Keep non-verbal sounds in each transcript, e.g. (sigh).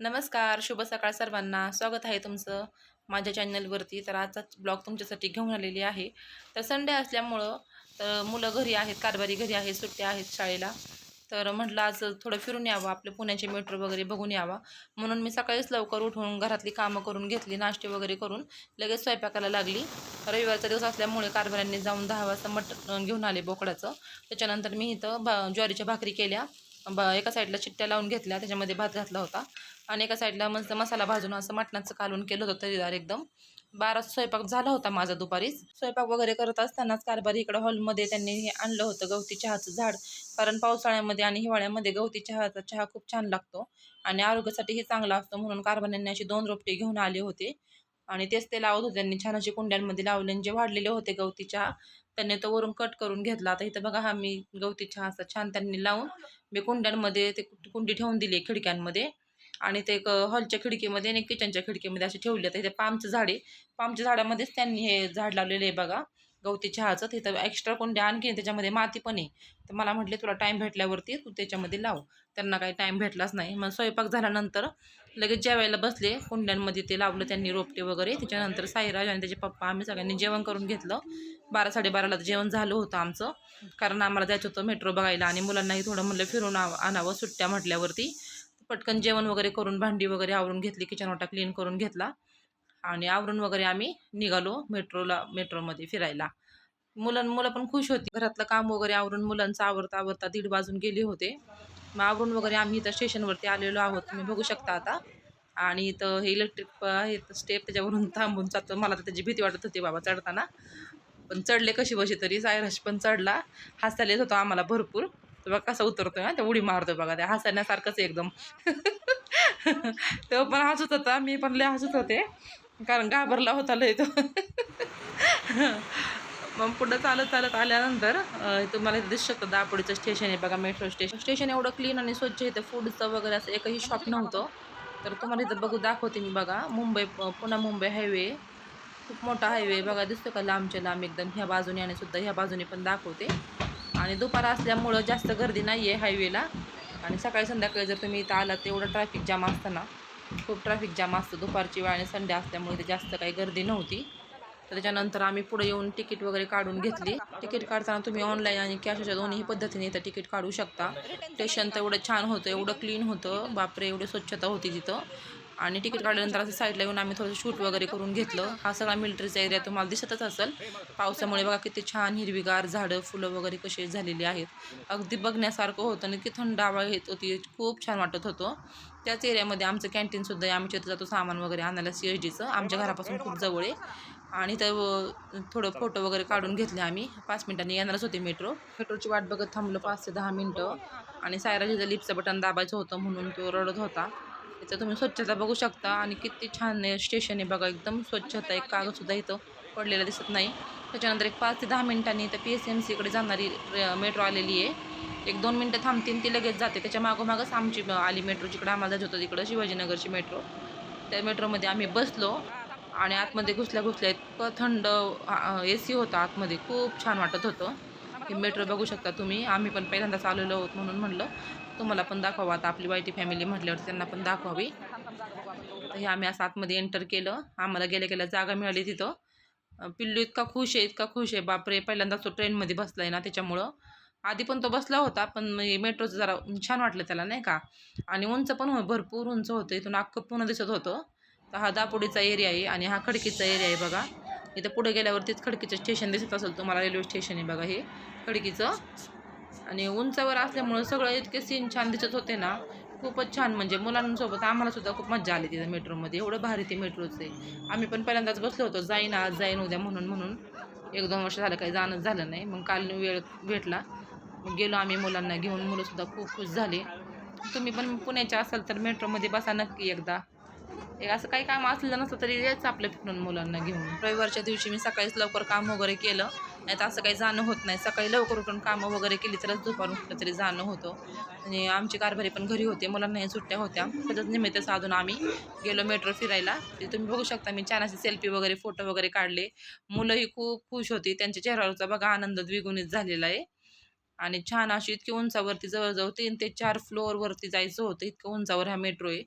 नमस्कार शुभ सकाळ सर्वांना. स्वागत आहे तुमचं माझ्या चॅनलवरती. तर आजचा ब्लॉग तुमच्यासाठी घेऊन आलेली आहे. तर संडे असल्यामुळं तर मुलं घरी आहेत कारभारी घरी आहेत सुट्ट्या आहेत शाळेला. तर म्हटलं आज थोडं फिरून यावं आपलं पुण्याचे मेट्रो वगैरे बघून यावा. म्हणून मी सकाळीच लवकर उठून घरातली कामं करून घेतली नाश्ते वगैरे करून. लगेच स्वयंपाकाला लागली. रविवारचा दिवस असल्यामुळे कारभाऱ्यांनी जाऊन दहा वाजता मट घेऊन आले बोकडाचं. त्याच्यानंतर मी इथं भा ज्वारीच्या भाकरी केल्या. ब एका साईडला चिट्ट्या लावून घेतल्या त्याच्यामध्ये भात घातला होता. आणि एका साईडला मस्त मसाला भाजून असं मटणाचं कालून केलं होतं तरीदार एकदम. बारा स्वयंपाक झाला होता माझा दुपारीच. स्वयंपाक वगैरे करत असतानाच कारभारी इकडं हॉलमध्ये त्यांनी हे आणलं होतं गवती चहाचं झाड. कारण पावसाळ्यामध्ये आणि हिवाळ्यामध्ये गवती चहाचा चहा खूप छान लागतो. आणि आरोग्यासाठीही चांगला असतो म्हणून कारभाऱ्यांनी अशी दोन रोपटे घेऊन आले होते. आणि तेच ते लावत होते त्यांनी छान असे कुंड्यांमध्ये लावले जे वाढलेले होते गवती चहा त्यांनी तो वरून कट करून घेतला. आता इथं बघा हा मी गवती चहा असा छान त्यांनी लावून मी कुंड्यांमध्ये ते कुंडी ठेवून दिली खिडक्यांमध्ये आणि ते एक हॉलच्या खिडकीमध्ये आणि किचनच्या खिडकीमध्ये असे ठेवले तर इथे पामचं झाड आहे. पामच्या झाडामध्येच त्यांनी हे झाड लावलेलं आहे बघा. गवती चहाचं. तिथं एक्स्ट्रा कुंड्या आणखी त्याच्यामध्ये माती पण आहे. तर मला म्हटले तुला टाईम भेटल्यावरती तू त्याच्यामध्ये लाव. त्यांना काही टाईम भेटलाच नाही. मग स्वयंपाक झाल्यानंतर लगेच जेवायला बसले कुंड्यांमध्ये ते लावलं त्यांनी रोपटे वगैरे. त्याच्यानंतर साईराज आणि त्याचे पप्पा आम्ही सगळ्यांनी जेवण करून घेतलं. बारा साडेबाराला जेवण झालं होतं आमचं. कारण आम्हाला जायचं होतं मेट्रो बघायला आणि मुलांनाही थोडं म्हणलं फिरून आणावं सुट्ट्या म्हटल्यावरती. पटकन जेवण वगैरे करून भांडी वगैरे आवरून घेतली किचन ओटा क्लीन करून घेतला. आणि आवरून वगैरे आम्ही निघालो मेट्रोला मेट्रोमध्ये फिरायला. मुलां मुलं पण खुश होती. घरातलं काम वगैरे आवरून मुलांचं आवरता आवरता दीड वाजून गेले होते. मग आवरून वगैरे आम्ही इथं स्टेशनवरती आलेलो आहोत. तुम्ही बघू शकता आता. आणि इथं हे इलेक्ट्रिक हे स्टेप त्याच्यावरून थांबून जातो मला तर त्याची भीती वाटत होती बाबा चढताना. पण चढले कशी बशी तरी सायराश पण चढला. हसायला येत होतो आम्हाला भरपूर. तर बघा कसा उतरतोय ना त्या उडी मारतो बघा. त्या हसण्यासारखंच आहे एकदम. (laughs) तो पण हसत होता मी पण लय हसत होते. कारण घाबरला होता लय तो. (laughs) मग पुढं चालत चालत आल्यानंतर तुम्हाला इथे दिसू शकतं दापोडीचं स्टेशन आहे बघा मेट्रो स्टेशन स्टेशन एवढं क्लीन आणि स्वच्छ इथं फूडचं वगैरे असं एकही शॉप नव्हतं. तर तुम्हाला इथं बघू दाखवते मी बघा. मुंबई पुन्हा मुंबई हायवे खूप मोठा हायवे बघा दिसतो का लांबच्या लांब एकदम. ह्या बाजूने आणि सुद्धा ह्या बाजूने पण दाखवते. आणि दुपार असल्यामुळं जास्त गर्दी नाही आहे हायवेला आणि सकाळी संध्याकाळी जर तुम्ही इथं आलात तेवढं ट्रॅफिक जाम असतं ना खूप ट्रॅफिक जाम असतं. दुपारची वेळ आणि संडे असल्यामुळे इथे जास्त काही गर्दी नव्हती. तर त्याच्यानंतर आम्ही पुढे येऊन तिकीट वगैरे काढून घेतली. तिकीट काढताना तुम्ही ऑनलाईन आणि कॅश अशा दोन्ही पद्धतीने इथं तिकीट काढू शकता. स्टेशन तर एवढं छान होतं एवढं क्लीन होतं. बापरे एवढी स्वच्छता होती तिथं. आणि तिकीट काढल्यानंतर असं साईडला येऊन आम्ही थोडंसं शूट वगैरे करून घेतलं. हा सगळा मिलिटरीचा एरिया तुम्हाला दिसतच असेल. पावसामुळे बघा किती छान हिरवीगार झाडं फुलं वगैरे कशी झालेली आहेत. अगदी बघण्यासारखं होतं आणि किती थंड हवा येत होती. खूप छान वाटत होतं. त्याच एरियामध्ये आमचं कॅन्टीनसुद्धा आहे. आम्ही तिथं जातो सामान वगैरे आणायला सी एच डीचं आमच्या घरापासून खूप जवळ आहे. आणि तर थोडं फोटो वगैरे काढून घेतले आम्ही. पाच मिनिटांनी येणारच होते मेट्रो मेट्रोची वाट बघत थांबलो पाच ते दहा मिनटं. आणि सायराजीचं लिपचं बटन दाबायचं होतं म्हणून तो रडत होता. इथं तुम्ही स्वच्छता बघू शकता. आणि किती छान आहे स्टेशन आहे बघा. एकदम स्वच्छता एक कागदसुद्धा इथं पडलेला दिसत नाही. त्याच्यानंतर एक पाच ते दहा मिनिटांनी इथं पी एस एम सीकडे जाणारी मेट्रो आलेली आहे. एक दोन मिनटं थांबतील ती लगेच जाते. त्याच्या मागोमागच आमची आली मेट्रो जिकडं आम्हाला जायचं होतं तिकडं शिवाजीनगरची मेट्रो त्या मेट्रोमध्ये आम्ही बसलो. आणि आतमध्ये घुसल्या घुसल्या इतकं थंड ए सी होता आतमध्ये. खूप छान वाटत होतं. हे मेट्रो बघू शकता तुम्ही. आम्ही पण पहिल्यांदाच आलेलो आहोत म्हणून म्हणलं. तुम्हाला पण दाखवा आता आपली वाईटी फॅमिली म्हटल्यावर त्यांना पण दाखवावी. तर हे आम्ही असं आतमध्ये एंटर केलं. आम्हाला गेल्या गेल्या जागा मिळाली तिथं. पिल्लू इतका खुश आहे इतका खुश आहे. बापरे पहिल्यांदाच तो ट्रेनमध्ये बसला आहे ना त्याच्यामुळं. आधी पण तो बसला होता पण मेट्रोचं जरा छान वाटलं त्याला नाही का? आणि उंच पण हो, भरपूर उंच होतं. इथून अख्खं पुन्हा दिसत होतं. तर हा दापोडीचा एरिया आहे आणि हा खडकीचा एरिया आहे बघा. इथं पुढे गेल्यावरतीच खडकीचं स्टेशन दिसत असेल तुम्हाला रेल्वे स्टेशन आहे बघा हे. खडकीचं. आणि उंचावर असल्यामुळं सगळं इतके सीन छान दिसत होते ना. खूपच छान म्हणजे मुलांसोबत आम्हाला सुद्धा खूप मजा आली तिथं मेट्रोमध्ये एवढं भारी ते मेट्रोचं आहे. आम्ही पण पहिल्यांदाच बसलो होतो जाईन आज जाईन उद्या म्हणून म्हणून. एक दोन वर्ष झालं काही जाणंच झालं नाही. मग काल वेळ भेटला. मग गेलो आम्ही मुलांना घेऊन. मुलंसुद्धा खूप खुश झाले. तुम्ही पण पुण्याच्या असाल तर मेट्रोमध्ये बसा नक्की एकदा. असं काही काम असलं नसलं तरी यायचं आपल्या फिरून मुलांना घेऊन. रविवारच्या दिवशी मी सकाळीच लवकर काम वगैरे केलं. नाही तर असं काही जाणं होत नाही. सकाळी लवकर उठून कामं वगैरे केली तरच दुपारून कुठलं तरी जाणं होतं. आणि आमची कारभारी पण घरी होते. मुलांनाही सुट्ट्या होत्या. त्याच्याच निमित्त साधून आम्ही गेलो मेट्रो फिरायला. तुम्ही बघू शकता मी छान असे सेल्फी वगैरे फोटो वगैरे काढले. मुलंही खूप खुश होती. त्यांच्या चेहऱ्यावरचा बघा आनंद द्विगुणित झालेला आहे. आणि छान अशी इतकी उंचावरती जवळजवळ तीन ते चार फ्लोअरवरती जायचं होतं. इतकं उंचावर हा मेट्रो आहे.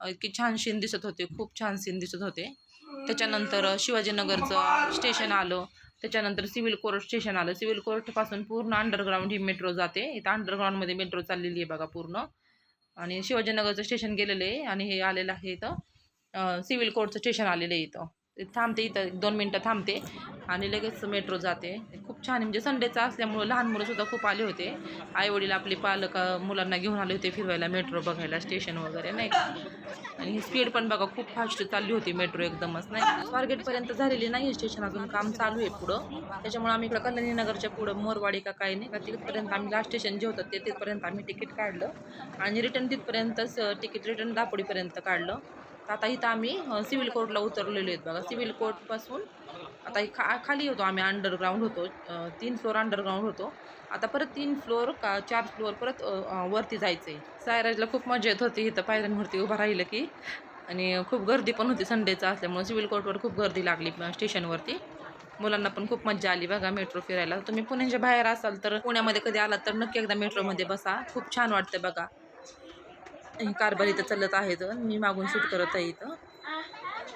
इतकी छान सीन दिसत होते खूप छान सीन दिसत होते. त्याच्यानंतर शिवाजीनगरचं स्टेशन आलं. त्याच्यानंतर सिव्हिल कोर्ट स्टेशन आलं. सिव्हिल कोर्टपासून पूर्ण अंडरग्राऊंड ही मेट्रो जाते. इथं अंडरग्राऊंडमध्ये मेट्रो चाललेली आहे बघा पूर्ण. आणि शिवाजीनगरचं स्टेशन गेलेलं आहे आणि हे आलेलं आहे इथं. सिव्हिल कोर्टचं स्टेशन आलेलं आहे इथं. थांबते इथं एक दोन मिनटं थांबते आणि लगेच मेट्रो जाते. खूप छान म्हणजे संडेचं असल्यामुळं लहान मुलंसुद्धा खूप आले होते. आईवडील आपले पालक मुलांना घेऊन आले होते फिरवायला मेट्रो बघायला स्टेशन वगैरे नाही का? आणि स्पीड पण बघा खूप फास्ट चालली होती मेट्रो एकदमच नाही स्वारगेटपर्यंत झालेली नाही स्टेशन अजून काम चालू आहे पुढं. त्याच्यामुळे आम्ही इकडं कल्याणीनगरच्या पुढं मोरवाडी का काही नाही का तिथपर्यंत आम्ही लास्ट स्टेशन जे होतं ते तिथपर्यंत आम्ही तिकीट काढलं. आणि रिटर्न तिथपर्यंतच तिकीट रिटर्न दापोडीपर्यंत काढलं. तर आता इथं आम्ही सिव्हिल कोर्टला उतरलेलो आहेत बघा. सिव्हिल कोर्टपासून आता खा खाली होतो आम्ही अंडरग्राऊंड होतो. तीन फ्लोअर अंडरग्राऊंड होतो. आता परत तीन फ्लोअर का चार फ्लोअर परत वरती जायचं आहे सायराजला खूप मजा येत होती. इथं पायऱ्यांवरती उभं राहिलं की. आणि खूप गर्दी पण होती संडेचं असल्यामुळे सिव्हिल कोर्टवर खूप गर्दी लागली स्टेशनवरती मुलांना पण खूप मजा आली बघा मेट्रो फिरायला. तुम्ही पुण्याच्या बाहेर असाल तर पुण्यामध्ये कधी आलात तर नक्की एकदा मेट्रोमध्ये बसा. खूप छान वाटतं बघा. कारभार इथं चालत आहेत. मी मागून शूट करत आहे इथं.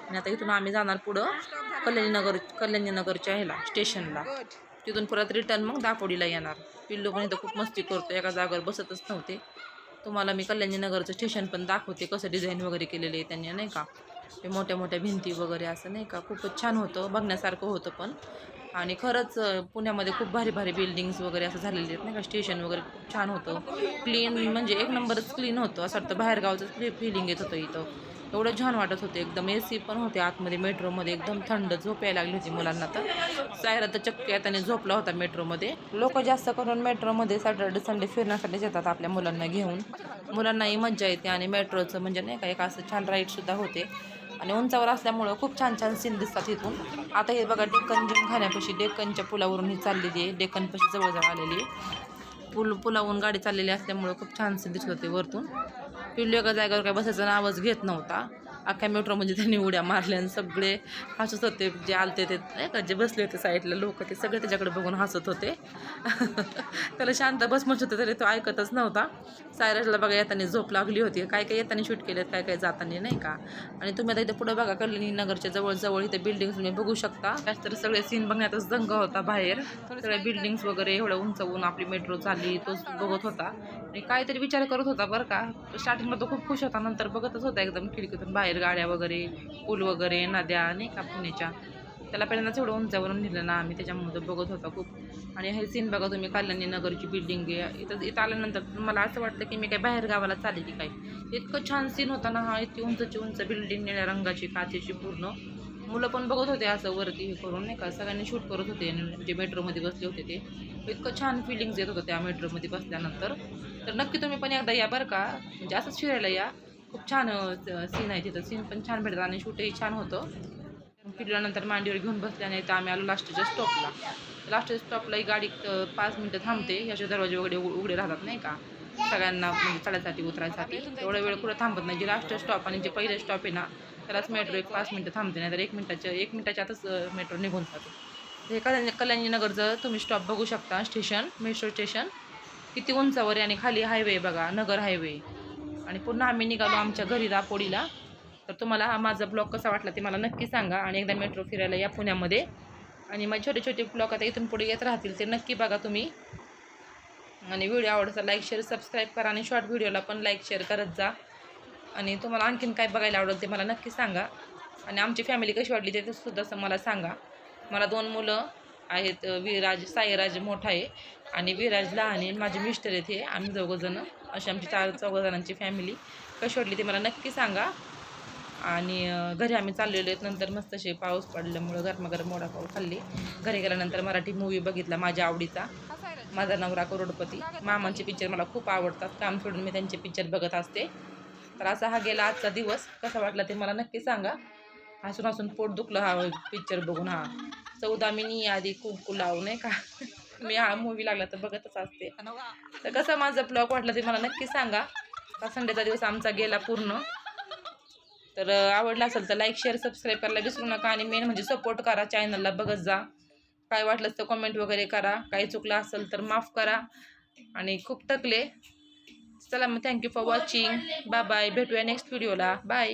आणि आता इथून आम्ही जाणार पुढं कल्याणीनगर कल्याणीनगरच्या ह्याला स्टेशनला. तिथून परत रिटर्न मग दापोडीला येणार. पिल्लू पण इथं खूप मस्ती करतो एका जागेवर बसतच नव्हते. तुम्हाला मी कल्याणीनगरचं स्टेशन पण दाखवते कसं डिझाईन वगैरे केलेलं आहे त्यांनी नाही का? ते मोठ्या मोठ्या भिंती वगैरे असं नाही का? खूपच छान होतं. बघण्यासारखं होतं पण. आणि खरंच पुण्यामध्ये खूप भारी भारी बिल्डिंग्स वगैरे असं झालेले आहेत नाही का? स्टेशन वगैरे खूप छान होतं. क्लीन म्हणजे एक नंबरच क्लीन होतं. असं वाटतं बाहेरगावचं फिलिंग येत होतं इथं. एवढं छान वाटत होते एकदम. ए सी पण होते आतमध्ये मेट्रोमध्ये. एकदम थंड झोप यायला लागली होती मुलांना तर. सायरा तर चक्की त्याने झोपला होता मेट्रोमध्ये. लोक जास्त करून मेट्रोमध्ये सॅटर्डे संडे फिरण्यासाठी जातात आपल्या मुलांना घेऊन. मुलांनाही मज्जा येते आणि मेट्रोचं म्हणजे नाही का एक असं छान राईडसुद्धा होते. आणि उंचावर असल्यामुळं खूप छान छान सीन दिसतात इथून. आता हे बघा डेक्कन जिमखान्यापाशी डेक्कनच्या पुलावरून ही चाललेली आहे. डेक्कनपाशी जवळजवळ आलेली आहे. पुल पुलावरून गाडी चाललेली असल्यामुळं खूप छान सीन दिसत होते वरतून. पिल्लू एका जागेवर काय बसायचा आवाज घेत नव्हता. अख्ख्या म्हणजे त्यांनी उड्या मारल्या आणि सगळे हसत होते जे आलते ते नाही का जे बसले होते साईडला लोक ते सगळे त्याच्याकडे बघून हसत होते. (laughs) त्याला शांत बस म्हणत होते तरी तो ऐकतच नव्हता. सायरसला बघा येताना झोप लागली होती. काय काय येताना शूट केलेत काय काय जाताना नाही का? आणि तुम्ही आता इथे पुढे बघा कल्याणी नगरच्या जवळजवळ इथे बिल्डिंग्स तुम्ही बघू शकता. त्याच तर सगळे सीन बघण्यातच दंग होता बाहेर. सगळ्या बिल्डिंग्स वगैरे एवढं उंचवून आपली मेट्रो चालली तोच बघत होता. आणि काहीतरी विचार करत होता बरं का. स्टार्टिंगला तो खूप खुश होता. नंतर बघतच होता एकदम खिडकीतून बाहेर गाड्या वगैरे पूल वगैरे नद्या नाही का पुण्याच्या. त्याला पहिल्यांदाच एवढं उंचावरून नेलं ना आम्ही. त्याच्यामध्ये बघत होता खूप. आणि हे सीन बघा तुम्ही कल्याणी नगरची बिल्डिंग आहे. इथं इथं आल्यानंतर मला असं वाटतं की मी काय बाहेर गावाला चालली की काय. इतकं छान सीन होता ना हा इतकी उंचची उंच बिल्डिंग निळ्या रंगाची काचेची पूर्ण. मुलं पण बघत होते असं वरती हे करून नाही का? सगळ्यांनी शूट करत होते आणि जे मेट्रोमध्ये बसले होते ते. इतकं छान फिलिंग्स येत होतं त्या मेट्रोमध्ये बसल्यानंतर. तर नक्की तुम्ही पण एकदा या बरं का. म्हणजे असंच फिरायला या. खूप छान सीन आहे तिथं. सीन पण छान भेटतात आणि शूटही छान होतं. फिरल्यानंतर मांडीवर घेऊन बसल्याने तर आम्ही आलो लास्टच्या स्टॉपला लास्टच्या स्टॉपला ही गाडी पाच मिनटं थांबते. याचे दरवाजे वगैरे उघडे राहतात नाही का? सगळ्यांना म्हणजे चढायसाठी उतरायसाठी. एवढा वेळ कुठं थांबत नाही. जे लास्ट स्टॉप आणि जे पहिले स्टॉप आहे ना त्यालाच मेट्रो एक पाच मिनटं थांबते नाही तर एक मिनटाच्या एक मिनटाच्या आतच मेट्रो निघून जातो. हे कल्याणी कल्याणीनगरचं तुम्ही स्टॉप बघू शकता स्टेशन मेट्रो स्टेशन किती उंचावर आहे आणि खाली हायवे बघा नगर हायवे आणि पुन्हा आम्ही निघालो आमच्या घरी दापोडीला. तर तुम्हाला हा माझा ब्लॉग कसा वाटला ते मला नक्की सांगा आणि एकदा मेट्रो फिरायला या पुण्यामध्ये. आणि माझे छोटे छोटे ब्लॉग आता इथून पुढे येत राहतील ते नक्की बघा तुम्ही. आणि व्हिडिओ आवडता लाईक शेअर सबस्क्राईब करा आणि शॉर्ट व्हिडिओला पण लाईक शेअर करत जा. आणि तुम्हाला आणखीन काय बघायला आवडेल ते मला नक्की सांगा. आणि आमची फॅमिली कशी वाटली ते सुद्धा असं मला सांगा. मला दोन मुलं आहेत विराज साईराज मोठा आहे आणि विराज लहान आहे माझे मिस्टर आहेत हे. आम्ही दोघंजणं अशी आमची चार चौघजणांची फॅमिली कशी वाटली ते मला नक्की सांगा. आणि घरी आम्ही चाललेलो आहेत. नंतर मस्त असे पाऊस पडल्यामुळं गरमागरम वडापाव खाल्ली घरी गेल्यानंतर मराठी मूवी बघितला माझ्या आवडीचा. माझा नवरा करोडपती. मामांचे पिक्चर मला खूप आवडतात. काम सोडून मी त्यांचे पिक्चर बघत असते. तर असा हा गेला आजचा दिवस. कसा वाटला ते मला नक्की सांगा. हसून हसून पोट दुखलं हा पिक्चर बघून हा. चौदा मिनी आधी कुंकू लावू नाही का? मी हा मूवी लागला तर बघतच असते. तर कसं माझा ब्लॉग वाटला ते मला नक्की सांगा. हा संडेचा दिवस आमचा गेला पूर्ण. तर आवडला असेल तर लाईक शेअर सबस्क्राईब करायला विसरू नका आणि मेन म्हणजे सपोर्ट करा. चॅनलला बघत जा. काय वाटलं तर कमेंट वगैरे करा. काही चुकलं असेल तर माफ करा. आणि खूप थकले. चला मग thank you for watching bye bye भेटूया नेक्स्ट व्हिडिओला बाय